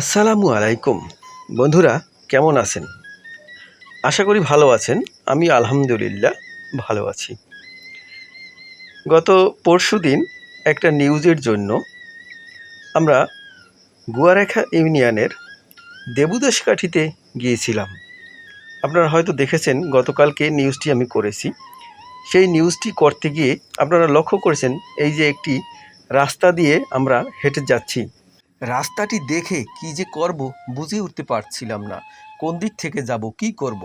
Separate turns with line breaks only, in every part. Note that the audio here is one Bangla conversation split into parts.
আসসালামু আলাইকুম। বন্ধুরা, কেমন আছেন? আশা করি ভালো আছেন। আমি আলহামদুলিল্লাহ ভালো আছি। গত পরশু দিন একটা নিউজের জন্য আমরা গুয়ারেখা ইউনিয়নের দেবুদাস কাঠিতে গিয়েছিলাম। আপনারা হয়তো দেখেছেন, গতকালকে নিউজটি আমি করেছি। সেই নিউজটি করতে গিয়ে আপনারা লক্ষ্য করেছেন, এই যে একটি রাস্তা দিয়ে আমরা হেঁটে যাচ্ছি। রাস্তাটি দেখে কি যে করব বুঝে উঠতে পারছিলাম না। কোন দিক থেকে যাব, কি করব?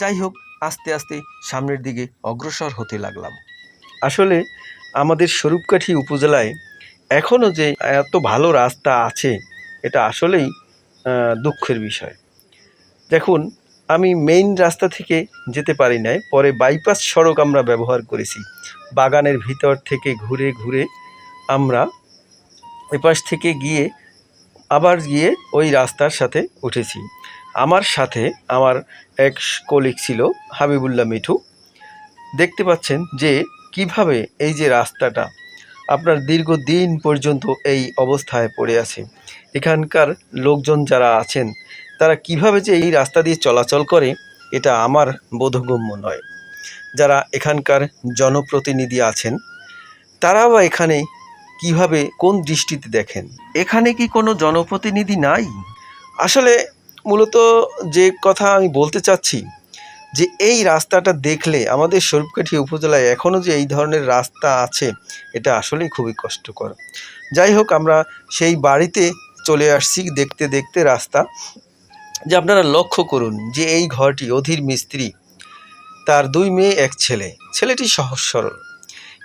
যাই হোক, আস্তে আস্তে সামনের দিকে অগ্রসর হতে লাগলাম। আসলে আমাদের স্বরূপকাঠি উপজেলায় এখনও যে এত ভালো রাস্তা আছে, এটা আসলেই দুঃখের বিষয়। দেখুন, আমি মেইন রাস্তা থেকে যেতে পারি নাই, পরে বাইপাস সড়ক আমরা ব্যবহার করেছি। বাগানের ভিতর থেকে ঘুরে ঘুরে আমরা এপাশ থেকে গিয়ে আবার গিয়ে ওই রাস্তার সাথে উঠেছি। আমার সাথে আমার এক কলিগ ছিল, হাবিবুল্লাহ মিঠু। দেখতে পাচ্ছেন যে কীভাবে এই যে রাস্তাটা আপনার দীর্ঘদিন পর্যন্ত এই অবস্থায় পড়ে আছে। এখানকার লোকজন যারা আছেন, তারা কীভাবে যে এই রাস্তা দিয়ে চলাচল করে, এটা আমার বোধগম্য নয়। যারা এখানকার জনপ্রতিনিধি আছেন, তারাও এখানে কীভাবে কোন দৃষ্টিতে দেখেন? এখানে কি কোনো জনপ্রতিনিধি নাই? আসলে মূলত যে কথা আমি বলতে চাচ্ছি, যে এই রাস্তাটা দেখলে আমাদের স্বরূপকাঠি উপজেলায় এখনও যে এই ধরনের রাস্তা আছে, এটা আসলেই খুবই কষ্টকর। যাই হোক, আমরা সেই বাড়িতে চলে আসছি দেখতে দেখতে রাস্তা, যে আপনারা লক্ষ্য করুন যে এই ঘরটি অধীর মিস্ত্রি, তার দুই মেয়ে, এক ছেলে। ছেলেটি সহজ সরল।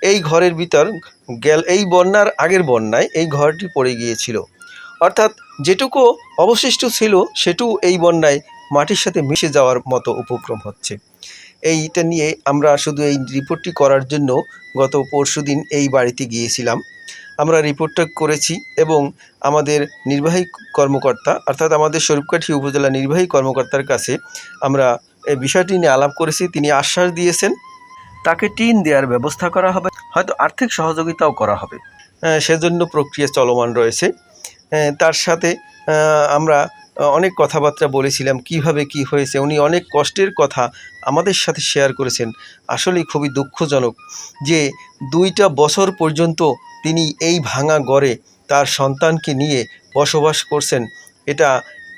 এই ঘরের ভিতর গেল, এই বন্যার আগের বন্যায় এই ঘরটি পড়ে গিয়েছিল। অর্থাৎ যেটুকু অবশিষ্ট ছিল সেটু এই বন্যায় মাটির সাথে মিশে যাওয়ার মতো উপক্রম হচ্ছে। এইটা নিয়ে আমরা শুধু এই রিপোর্টটি করার জন্য গত পরশুদিন এই বাড়িতে গিয়েছিলাম। আমরা রিপোর্টটা করেছি এবং আমাদের নির্বাহী কর্মকর্তা, অর্থাৎ আমাদের স্বরূপকাঠি উপজেলা নির্বাহী কর্মকর্তার কাছে আমরা এই বিষয়টি নিয়ে আলাপ করেছি। তিনি আশ্বাস দিয়েছেন, তাকে টিন দেওয়ার ব্যবস্থা করা হবে। হয়তো আর্থিক সহযোগিতাও করা হবে। সেজন্য প্রক্রিয়া চলমান রয়েছে। তার সাথে আমরা অনেক কথাবার্তা বলেছিলাম, কীভাবে কি হয়েছে, উনি অনেক কষ্টের কথা আমাদের সাথে শেয়ার করেছেন। আসলেই খুবই দুঃখজনক যে দুইটা বছর পর্যন্ত তিনি এই ভাঙা গড়ে তার সন্তানকে নিয়ে বসবাস করছেন। এটা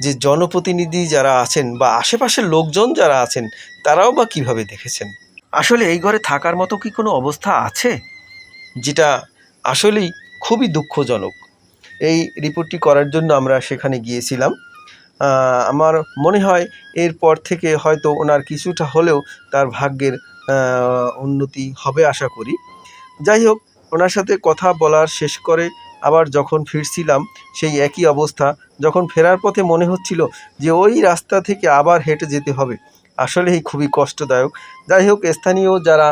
যে জনপ্রতিনিধি যারা আছেন বা আশেপাশের লোকজন যারা আছেন, তারাও বা কীভাবে দেখেছেন? আসলে এই ঘরে থাকার মতো কি কোনো অবস্থা আছে? যেটা আসলেই খুবই দুঃখজনক। এই রিপোর্টটি করার জন্য আমরা সেখানে গিয়েছিলাম। আমার মনে হয় এরপর থেকে হয়তো ওনার কিছুটা হলেও তার ভাগ্যের উন্নতি হবে আশা করি। যাই হোক, ওনার সাথে কথা বলার শেষ করে আবার যখন ফিরছিলাম, সেই একই অবস্থা। যখন ফেরার পথে মনে হচ্ছিল যে ওই রাস্তা থেকে আবার হেঁটে যেতে হবে। আসলেই খুবই কষ্টদায়ক। যাই হোক, স্থানীয় যারা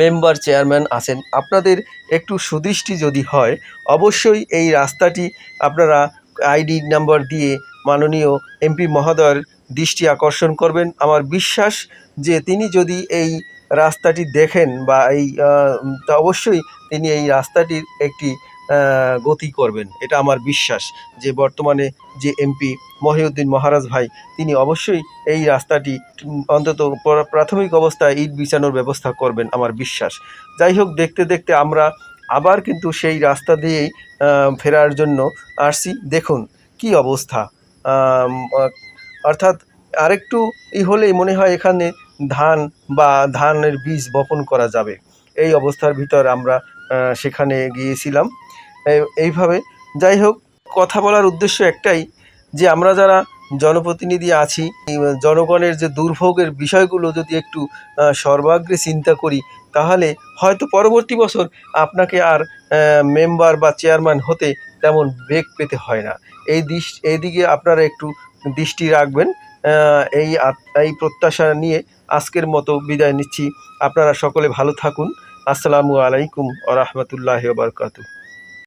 মেম্বার, চেয়ারম্যান আছেন, আপনাদের একটু সুদৃষ্টি যদি হয়, অবশ্যই এই রাস্তাটি আপনারা আইডি নাম্বার দিয়ে মাননীয় এমপি মহোদয়ের দৃষ্টি আকর্ষণ করবেন। আমার বিশ্বাস যে তিনি যদি এই রাস্তাটি দেখেন বা এই অবশ্যই তিনি এই রাস্তাটির একটি গতি করবেন। এটা আমার বিশ্বাস যে বর্তমানে যে এমপি মহিউদ্দিন মহারাজ ভাই, তিনি অবশ্যই এই রাস্তাটি অন্তত প্রাথমিক অবস্থায় ইট বিছানোর ব্যবস্থা করবেন আমার বিশ্বাস। যাই হোক, দেখতে দেখতে আমরা আবার কিন্তু সেই রাস্তা দিয়েই ফেরার জন্য আসছি। দেখুন কি অবস্থা। অর্থাৎ আরেকটু ই হলেই মনে হয় এখানে ধান বা ধানের বীজ বপন করা যাবে। এই অবস্থার ভিতর আমরা সেখানে গিয়েছিলাম। এইভাবে। যাই হোক, কথা বলার উদ্দেশ্য একটাই যে আমরা যারা জনপ্রতিনিধি আছি, জনগণের যে দুর্ভোগের বিষয়গুলো যদি একটু সর্বাগ্রে চিন্তা করি, তাহলে হয়তো পরবর্তী বছর আপনাকে আর মেম্বার বা চেয়ারম্যান হতে তেমন বেগ পেতে হয় না। এই দিশ এইদিকে আপনারা একটু দৃষ্টি রাখবেন। এই এই প্রত্যাশা নিয়ে আজকের মতো বিদায় নিচ্ছি। আপনারা সকলে ভালো থাকুন। আসসালামু আলাইকুম আ রহমতুল্লাহ বারকাতু